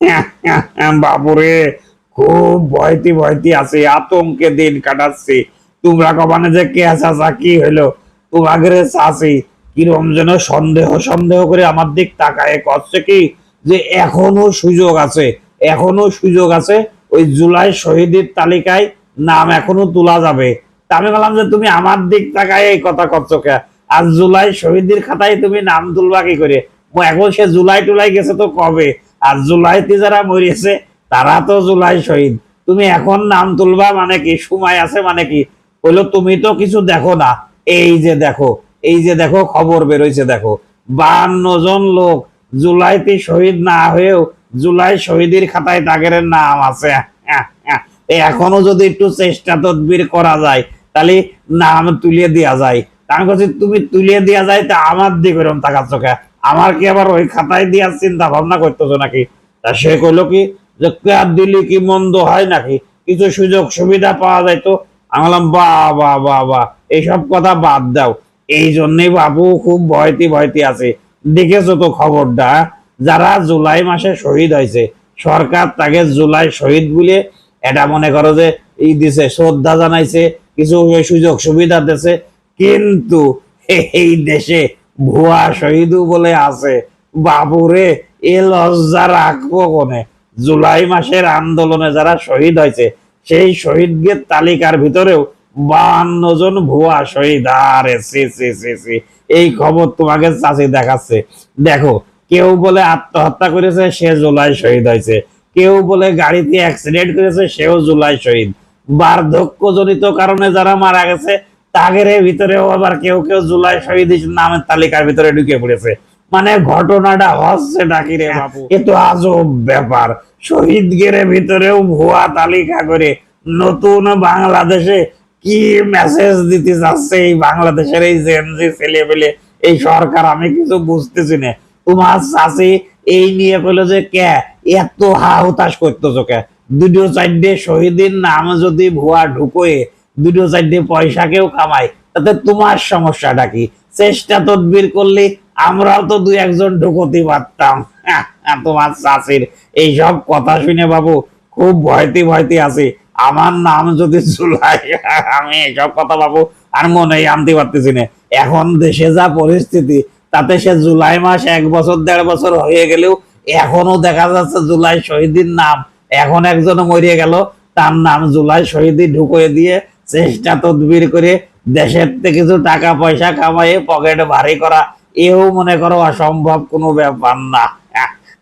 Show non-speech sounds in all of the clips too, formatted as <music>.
<laughs> বাবুরে, খুব ভয়তি ভয়তি আছে, আতঙ্কে দিন কাটাচ্ছি। তোমরা কমানে যে কে চাচা কি হইল? তোমাদের চাষি কিরম যেন সন্দেহ সন্দেহ করে আমার দিক তাকায়, করছে কি? যে এখনও সুযোগ আছে, এখনও সুযোগ আছে, ওই জুলাই শহীদের তালিকায় নাম এখনও তোলা যাবে। তা আমি বললাম যে, তুমি আমার দিক তাকায় এই কথা করছ কে? আর জুলাই শহীদের খাতায় তুমি নাম তুলবা কি করে? এখন সে জুলাই টুলাই গেছে তো কবে? আর জুলাইতে যারা মরিয়েছে, তারা তো জুলাই শহীদ। তুমি এখন নাম তুলবা মানে কি, সময় আছে মানে কি? হইল তুমি তো কিছু দেখো না। এই যে দেখো, এই যে দেখো, খবর বেরোইছে দেখো। বান্ন জন লোক জুলাইতে শহীদ না হয়েও জুলাই শহীদের খাতায় তাদের নাম আছে। এখনও যদি একটু চেষ্টা তদবির করা যায়, তাহলে নাম তুলিয়ে দেওয়া যায়। তুমি তুলিয়ে দেওয়া যায় তা আমার দিকে এরকম তাকাচ্ছ কে আমার কি আবার ওই খাতায় দেওয়ার চিন্তা ভাবনা করতেছো নাকি? তা সে কইলো কি, যে কেয়ার দিলে কি মন্দ হয় নাকি? কিছু সুযোগ সুবিধা পাওয়া যায় তো? আমি বললাম, বা বা বা বা, এইসব কথা বাদ দাও। এই জন্যই বাবু খুব ভয়তি ভয়তি আছে। দেখেছ তো খবরটা? যারা জুলাই মাসে শহীদ হয়েছে, সরকার তাকে জুলাই শহীদ বলে এটা মনে করো যে এই দিছে, শ্রদ্ধা জানাইছে, কিছু সুযোগ সুবিধা দিছে। কিন্তু এই দেশে ভুয়া শহীদও বলে আছে। বাবুরে, এ লজ্জা রাখব কোনে? জুলাই মাসের আন্দোলনে যারা শহীদ হয়েছে, সেই শহীদদের তালিকার ভিতরেও বান্ন জন ভুয়া শহীদ। আরে সি সি সি সি, এই খবর তোমাকে চাষি দেখাচ্ছে। দেখো, কেউ বলে আত্মহত্যা করেছে, সে জুলাই শহীদ হয়েছে। কেউ বলে গাড়িতে অ্যাক্সিডেন্ট করেছে, সেও জুলাই শহীদ। বার্ধক্যজনিত কারণে যারা মারা গেছে তাদের ভিতরেও আবার কেউ কেউ জুলাই শহীদ নামের তালিকার ভিতরে ঢুকে পড়েছে। মানে ঘটনাটা হচ্ছে ডাকি রে বাবু এ তো আজব ব্যাপার। শহীদ গেরে ভিতরেও ভুয়া তালিকা করে নতুন বাংলাদেশে কি মেসেজ দিতে যাচ্ছে এই বাংলাদেশের এই জেনজি ছেলে পেলে? এই সরকার আমি কিছু বুঝতেছি না। তোমার চাষি এই নিয়ে কইলো যে, কে? এত হা হতাশ করতেছো কে? দুটো চারটে শহীদের নাম যদি ভুয়া ঢুকোয় দুটো চারটে পয়সা কেউ কামায় তাতে তোমার সমস্যাটা কি? চেষ্টা তদবির করলে আমরাও তো দুই একজন ঢুকতে পারতাম। হ্যাঁ, হ্যাঁ, তোমার চাষির এইসব কথা শুনে বাবু খুব ভয়তে ভয়তে আছি। আমার নাম যদি জুলাই আমি এইসব কথা বাবু আর মনেই আনতে পারতেছি না। এখন দেশে যা পরিস্থিতি তাতে সে জুলাই মাস এক বছর দেড় বছর হয়ে গেলেও এখনও দেখা যাচ্ছে জুলাই শহীদের নাম। এখন একজন মরিয়ে গেল তার নাম জুলাই শহীদি ঢুকিয়ে দিয়ে চেষ্টা তদবির করে দেশের থেকে কিছু টাকা পয়সা কামাইয়ে পকেট ভারী করা, এও মনে করো অসম্ভব কোনো ব্যাপার না।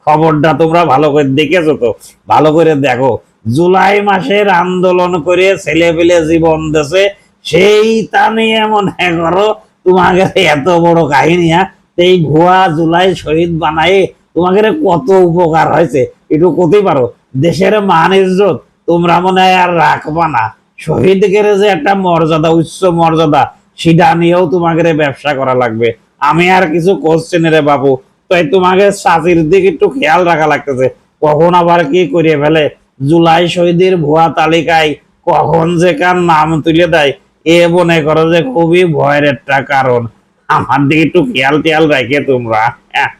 খবরটা তোমরা ভালো করে দেখেছ তো? ভালো করে দেখো। জুলাই মাসের আন্দোলন করে ছেলে পেলে জীবন দেশে সেই তা নিয়ে মনে করো তোমাকে এত বড় কাহিনী হ্যাঁ? এই ভুয়া জুলাই শহীদ বানায়ে তোমাকে কত উপকার হয়েছে, একটু করতেই পারো। দেশের মান ইজ্জত তোমরা মনে হয় আর রাখবা না। শহীদদের যে একটা মর্যাদা, উচ্চ মর্যাদা, সেটা নিয়েও তোমাকে ব্যবসা করা লাগবে। আমি আর কিছু করছি রে বাবু তাই তোমাকে সাথীর দিকে একটু খেয়াল রাখা লাগতেছে। কখন আবার কি করিয়ে ফেলে? জুলাই শহীদের ভুয়া তালিকায় কখন যে কার নাম তুলে দেয়, এ মনে করো যে খুবই ভয়ের একটা কারণ। আমার দিকে একটু খেয়াল টেয়াল রাখে তোমরা। হ্যাঁ